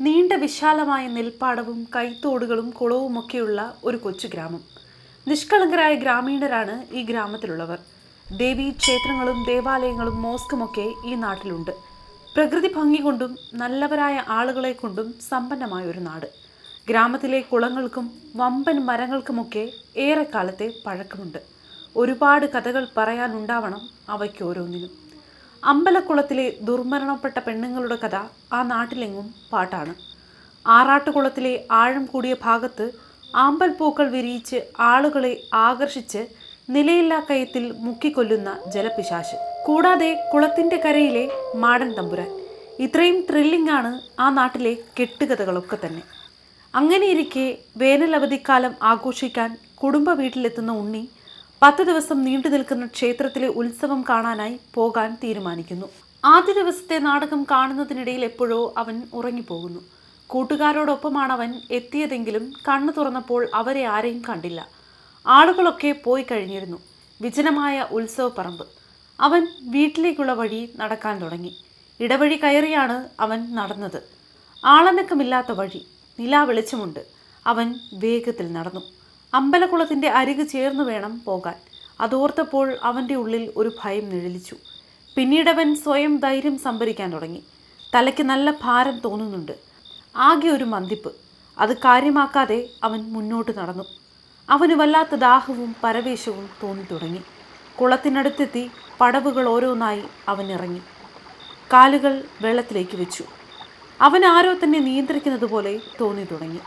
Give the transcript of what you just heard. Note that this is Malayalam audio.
നീണ്ട വിശാലമായ നെൽപ്പാടവും കൈത്തോടുകളും കുളവുമൊക്കെയുള്ള ഒരു കൊച്ചു ഗ്രാമം. നിഷ്കളങ്കരായ ഗ്രാമീണരാണ് ഈ ഗ്രാമത്തിലുള്ളവർ. ദേവീ ക്ഷേത്രങ്ങളും ദേവാലയങ്ങളും മോസ്കുമൊക്കെ ഈ നാട്ടിലുണ്ട്. പ്രകൃതി ഭംഗി കൊണ്ടും നല്ലവരായ ആളുകളെ കൊണ്ടും സമ്പന്നമായ ഒരു നാട്. ഗ്രാമത്തിലെ കുളങ്ങൾക്കും വമ്പൻ മരങ്ങൾക്കുമൊക്കെ ഏറെക്കാലത്തെ പഴക്കമുണ്ട്. ഒരുപാട് കഥകൾ പറയാനുണ്ടാവണം അവയ്ക്ക് ഓരോന്നിനും. അമ്പലക്കുളത്തിലെ ദുർമരണപ്പെട്ട പെണ്ണുങ്ങളുടെ കഥ ആ നാട്ടിലെങ്ങും പാട്ടാണ്. ആറാട്ടുകുളത്തിലെ ആഴം കൂടിയ ഭാഗത്ത് ആമ്പൽ പൂക്കൾ വിരിയിച്ച് ആളുകളെ ആകർഷിച്ച് നിലയില്ലാ കയത്തിൽ മുക്കിക്കൊല്ലുന്ന ജലപിശാശ്. കൂടാതെ കുളത്തിന്റെ കരയിലെ മാടൻ തമ്പുരാൻ. ഇത്രയും ത്രില്ലിംഗ് ആണ് ആ നാട്ടിലെ കെട്ടുകഥകളൊക്കെ തന്നെ. അങ്ങനെയിരിക്കെ വേനൽ അവധിക്കാലം ആഘോഷിക്കാൻ കുടുംബ വീട്ടിലെത്തുന്ന ഉണ്ണി പത്ത് ദിവസം നീണ്ടു നിൽക്കുന്ന ക്ഷേത്രത്തിലെ ഉത്സവം കാണാനായി പോകാൻ തീരുമാനിക്കുന്നു. ആദ്യ ദിവസത്തെ നാടകം കാണുന്നതിനിടയിൽ എപ്പോഴോ അവൻ ഉറങ്ങിപ്പോകുന്നു. കൂട്ടുകാരോടൊപ്പമാണ് അവൻ എത്തിയതെങ്കിലും കണ്ണു തുറന്നപ്പോൾ അവരെ ആരെയും കണ്ടില്ല. ആളുകളൊക്കെ പോയി കഴിഞ്ഞിരുന്നു. വിജനമായ ഉത്സവപ്പറമ്പ്. അവൻ വീട്ടിലേക്കുള്ള വഴി നടക്കാൻ തുടങ്ങി. ഇടവഴി കയറിയാണ് അവൻ നടന്നത്. ആളനക്കമില്ലാത്ത വഴി. നിലാ വെളിച്ചമുണ്ട്. അവൻ വേഗത്തിൽ നടന്നു. അമ്പലക്കുളത്തിന്റെ അരികു ചേർന്ന് വേണം പോകാൻ. അതോർത്തപ്പോൾ അവന്റെ ഉള്ളിൽ ഒരു ഭയം നിഴലിച്ചു. പിന്നീടവൻ സ്വയം ധൈര്യം സംഭരിക്കാൻ തുടങ്ങി. തലയ്ക്ക് നല്ല ഭാരം തോന്നുന്നുണ്ട്. ആകെ ഒരു മന്തിപ്പ്. അത് കാര്യമാക്കാതെ അവൻ മുന്നോട്ട് നടന്നു. അവന് വല്ലാത്ത ദാഹവും പരവേശവും തോന്നി തുടങ്ങി. കുളത്തിനടുത്തെത്തി പടവുകൾ ഓരോന്നായി അവൻ ഇറങ്ങി. കാലുകൾ വെള്ളത്തിലേക്ക് വെച്ചു. അവൻ ആരോ തന്നെ നിയന്ത്രിക്കുന്നത് പോലെ തോന്നി തുടങ്ങി.